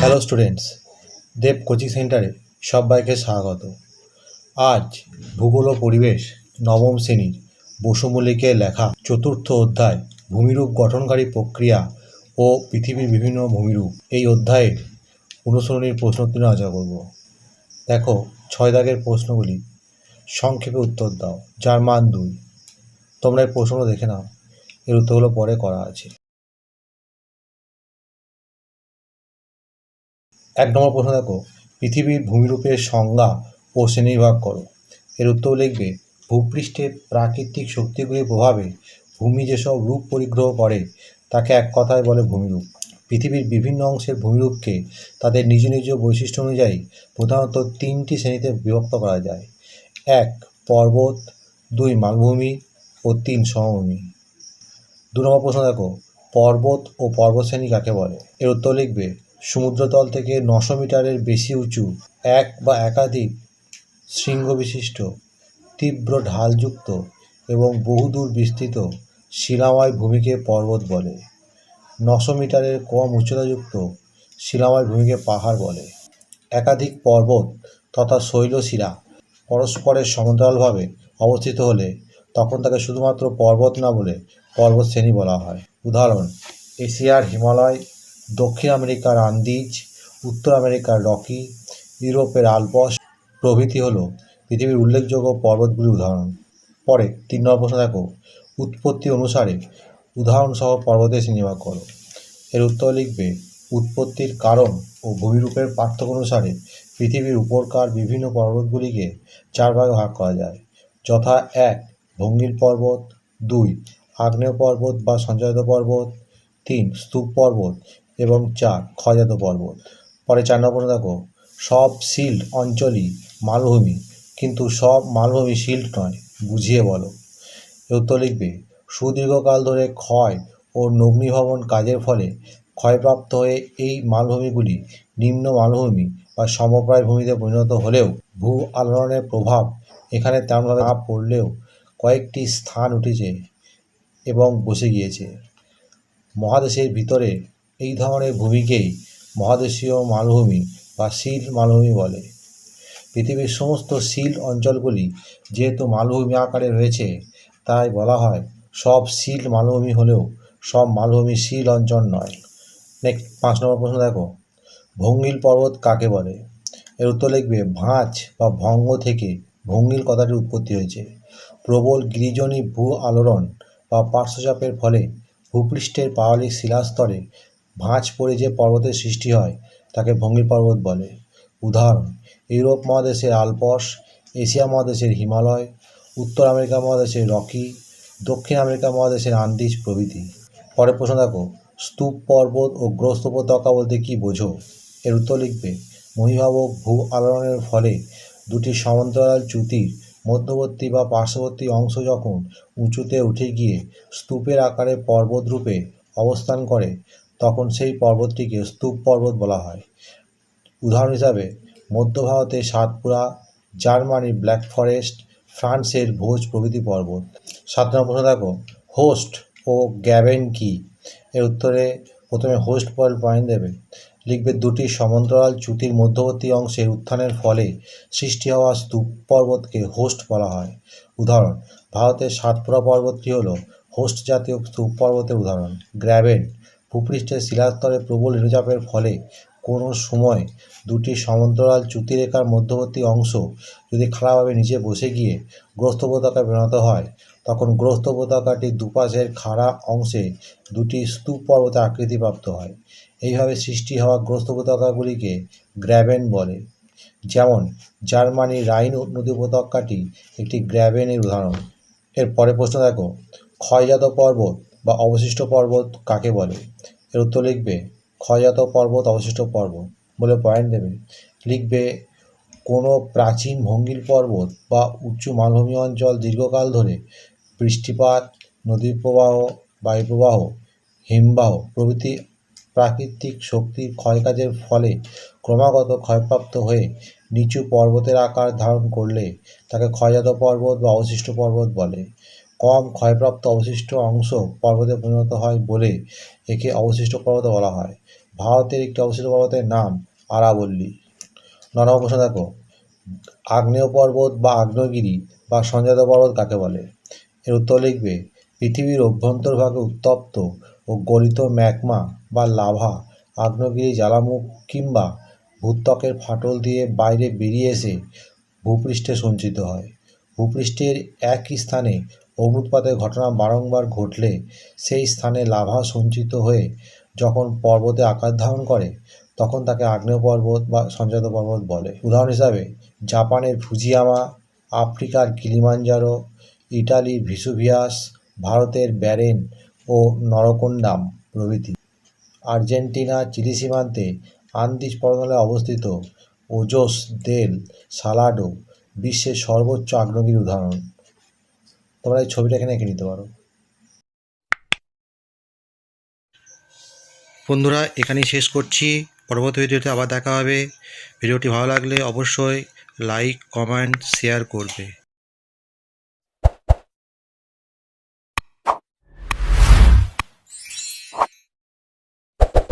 Hello students দেব coaching সেন্টারে সবাইকে স্বাগত। আজ ভূগোল ও পরিবেশ নবম শ্রেণির বসু মল্লিকের লেখা চতুর্থ অধ্যায় ভূমিরূপ গঠনকারী প্রক্রিয়া ও পৃথিবীর বিভিন্ন ভূমিরূপ এই অধ্যায়ের অনুসরণীর প্রশ্নোত্তর আলোচনা করব। দেখো ছয় দাগের প্রশ্নগুলি। সংক্ষেপে উত্তর দাও। যার মান দুই। তোমরা এই প্রশ্নগুলো দেখে নাও। এর উত্তরগুলো পরে করা আছে। এক নম্বর প্রশ্ন দেখো, পৃথিবীর ভূমিরূপের সংজ্ঞা ও শ্রেণীবিভাগ করো। এর উত্তর লিখবে ভূপৃষ্ঠে প্রাকৃতিক শক্তিগুলির প্রভাবে ভূমি যেসব রূপ পরিগ্রহ করে, তাকে এক কথায় বলে ভূমিরূপ। পৃথিবীর বিভিন্ন অংশের ভূমিরূপকে তাদের নিজ নিজ বৈশিষ্ট্য অনুযায়ী প্রধানত তিনটি শ্রেণীতে বিভক্ত করা যায়। এক, পর্বত, দুই, মালভূমি ও তিন, সমভূমি। দু নম্বর প্রশ্ন দেখো, পর্বত ও পর্বতশ্রেণী কাকে বলে? এর উত্তর লিখবে সমুদ্রতল থেকে নশো মিটারের বেশি উঁচু, এক বা একাধিক শৃঙ্গ বিশিষ্ট তীব্র ঢালযুক্ত এবং বহুদূর বিস্তৃত শিলাময় ভূমিকে পর্বত বলে। নশো মিটারের কম উচ্চতাযুক্ত শিলাময় ভূমিকে পাহাড় বলে। একাধিক পর্বত তথা শৈলশিলা পরস্পরের সমান্তরালভাবে অবস্থিত হলে তখন তাকে শুধুমাত্র পর্বত না বলে পর্বত শ্রেণি বলা হয়। উদাহরণ, এশিয়ার হিমালয় দক্ষিণ আমেরিকার আন্দিজ, উত্তর আমেরিকার রকি, ইউরোপের আলপস প্রভৃতি হল পৃথিবীর উল্লেখযোগ্য পর্বতগুলির উদাহরণ। পরে তিন নম্বর প্রশ্ন দেখো। উৎপত্তি অনুসারে উদাহরণসহ পর্বতের শ্রেণীভাগ করো। এর উত্তর লিখবে, উৎপত্তির কারণ ও ভূমিরূপের পার্থক্য অনুসারে পৃথিবীর উপরকার বিভিন্ন পর্বতগুলিকে চার ভাগে ভাগ করা যায়। যথা এক ভঙ্গির পর্বত, দুই, আগ্নেয় পর্বত বা সঞ্চয়িত পর্বত, তিন, স্তূপ পর্বত এবং চার ক্ষয়জাত পর্বত পরে চার নম্বর দেখো, সব শিল্ড অঞ্চলই মালভূমি, কিন্তু সব মালভূমি সিল্ট নয়, বুঝিয়ে বলো। উত্তর লিখবে, সুদীর্ঘকাল ধরে ক্ষয় ও নগ্নীভবন কাজের ফলে ক্ষয়প্রাপ্ত হয়ে এই মালভূমিগুলি নিম্ন মালভূমি বা সমপ্রায় ভূমিতে পরিণত হলেও ভূ আলোড়নের প্রভাব এখানে তেমনভাবে না পড়লেও কয়েকটি স্থান উঠেছে এবং বসে গিয়েছে। মহাদেশের ভিতরে এই ধরনের ভূমিকেই মহাদেশীয় মালভূমি বা শিল মালভূমি বলে। পৃথিবীর সমস্ত শিল অঞ্চলগুলি যেহেতু মালভূমি আকারে রয়েছে, তাই বলা হয় সব শিল মালভূমি হলেও সব মালভূমি শিল অঞ্চল নয়। নেক্সট, পাঁচ নম্বর প্রশ্ন দেখো। ভঙ্গিল পর্বত কাকে বলে? এর উত্তর লিখবে, ভাঁজ বা ভঙ্গ থেকে ভঙ্গিল কথাটির উৎপত্তি হয়েছে। প্রবল গিরিজনী ভূ আলোড়ন বা পার্শ্বচাপের ফলে ভূপৃষ্ঠের পাললিক শিলাস্তরে ভাঁজ পড়ে যে পর্বতের সৃষ্টি হয়, তাকে ভঙ্গি পর্বত বলে। উদাহরণ, ইউরোপ মহাদেশের আলপস, এশিয়া মহাদেশের হিমালয়, উত্তর আমেরিকা মহাদেশের রকি, দক্ষিণ আমেরিকা মহাদেশের আন্দিজ প্রভৃতি। পরে প্রশ্ন দেখো, স্তূপ, পর্বত ও গ্রস্ত উপত্যকা বলতে কী বোঝো? এর উত্তর লিখবে মহিভাবক ভূ আলোড়নের ফলে দুটি সমান্তরাল চ্যুতির মধ্যবর্তী বা পার্শ্ববর্তী অংশ যখন উঁচুতে উঠে গিয়ে স্তূপের আকারে পর্বতরূপে অবস্থান করে তখন সেই পর্বতটিকে স্তূপ পর্বত বলা হয়। উদাহরণ হিসাবে, মধ্য ভারতের সাতপুরা, জার্মানির ব্ল্যাক ফরেস্ট, ফ্রান্সের ভোজ প্রভৃতি পর্বত। সাত নম্বর প্রশ্ন দেখো, হোস্ট ও গ্যাবেন কি? এর উত্তরে প্রথমে হোস্ট পয়েল পয়েন্ট দেবে। লিখবে দুটি সমান্তরাল চ্যুতির মধ্যবর্তী অংশের উত্থানের ফলে সৃষ্টি হওয়া স্তূপ পর্বতকে হোস্ট বলা হয়। উদাহরণ, ভারতের সাতপুরা পর্বতটি হল হোস্ট জাতীয় স্তূপ পর্বতের উদাহরণ। গ্র্যাবেন ভূপৃষ্ঠের শিলাস্তরে প্রবল নিরচাপের ফলে কোনো সময় দুটি সমান্তরাল চ্যুতিরেখার মধ্যবর্তী অংশ যদি খাড়াভাবে নিচে বসে গিয়ে গ্রস্ত উপত্যকায় পরিণত হয়, তখন গ্রস্ত উপত্যকাটির দুপাশের খাড়া অংশে দুটি স্তূপ পর্বতে আকৃতিপ্রাপ্ত হয়। এইভাবে সৃষ্টি হওয়া গ্রস্ত উপত্যকাগুলিকে গ্র্যাবেন বলে। যেমন জার্মানির রাইন নদী উপত্যকাটি একটি গ্র্যাবেনের উদাহরণ। এর পরে প্রশ্ন দেখো। ক্ষয়জাত পর্বত বা অবশিষ্ট পর্বত কাকে বলে? এর উত্তর লিখবে, ক্ষয়জাত পর্বত অবশিষ্ট পর্বত বলে পয়েন্ট দেবে। লিখবে, কোনো প্রাচীন ভঙ্গিল পর্বত বা উঁচু মালভূমি অঞ্চল দীর্ঘকাল ধরে বৃষ্টিপাত নদীর প্রবাহ বায়ুপ্রবাহ হিমবাহ প্রভৃতি প্রাকৃতিক শক্তির ক্ষয়কাজের ফলে ক্রমাগত ক্ষয়প্রাপ্ত হয়ে নিচু পর্বতের আকার ধারণ করলে তাকে ক্ষয়জাত পর্বত বা অবশিষ্ট পর্বত বলে। কম ক্ষয়প্রাপ্ত অবশিষ্ট অংশ পর্বতে পরিণত হয় বলে একে অবশিষ্ট পর্বত বলা হয়। ভারতের একটি অবশিষ্ট পর্বতের নাম আরাবল্লী। ন নম্বর প্রশ্ন দেখো আগ্নেয় পর্বত বা আগ্নেয়গিরি বা সঞ্জাত পর্বত কাকে বলে? এর উত্তর লিখবে, পৃথিবীর অভ্যন্তরভাগে উত্তপ্ত ও গলিত ম্যাকমা বা লাভা আগ্নেয়গিরি জ্বালামুখ কিংবা ভূত্বকের ফাটল দিয়ে বাইরে বেরিয়ে এসে ভূপৃষ্ঠে সঞ্চিত হয়। ভূপৃষ্ঠের একই স্থানে অগ্নুৎপাতের ঘটনা বারংবার ঘটলে সেই স্থানে লাভা সঞ্চিত হয়ে যখন পর্বতে আকার ধারণ করে, তখন তাকে আগ্নেয় পর্বত বা সঞ্জাত পর্বত বলে। উদাহরণ হিসাবে, জাপানের ফুজিয়ামা, আফ্রিকার কিলিমাঞ্জারো, ইটালির ভিসুভিয়াস, ভারতের ব্যারেন ও নরকোন্ডাম প্রভৃতি। আর্জেন্টিনা, চিলি সীমান্তে আন্দিজ পর্বতমালায় অবস্থিত ওজোস দেল সালাডো বিশ্বের সর্বোচ্চ আগ্নেয়গিরির উদাহরণ। তোমরা এই ছবিটা এখানে এঁকে নিতে পারো। বন্ধুরা, এখানেই শেষ করছি। পরবর্তী ভিডিওতে আবার দেখা হবে। ভিডিওটি ভালো লাগলে অবশ্যই লাইক, কমেন্ট, শেয়ার করবে।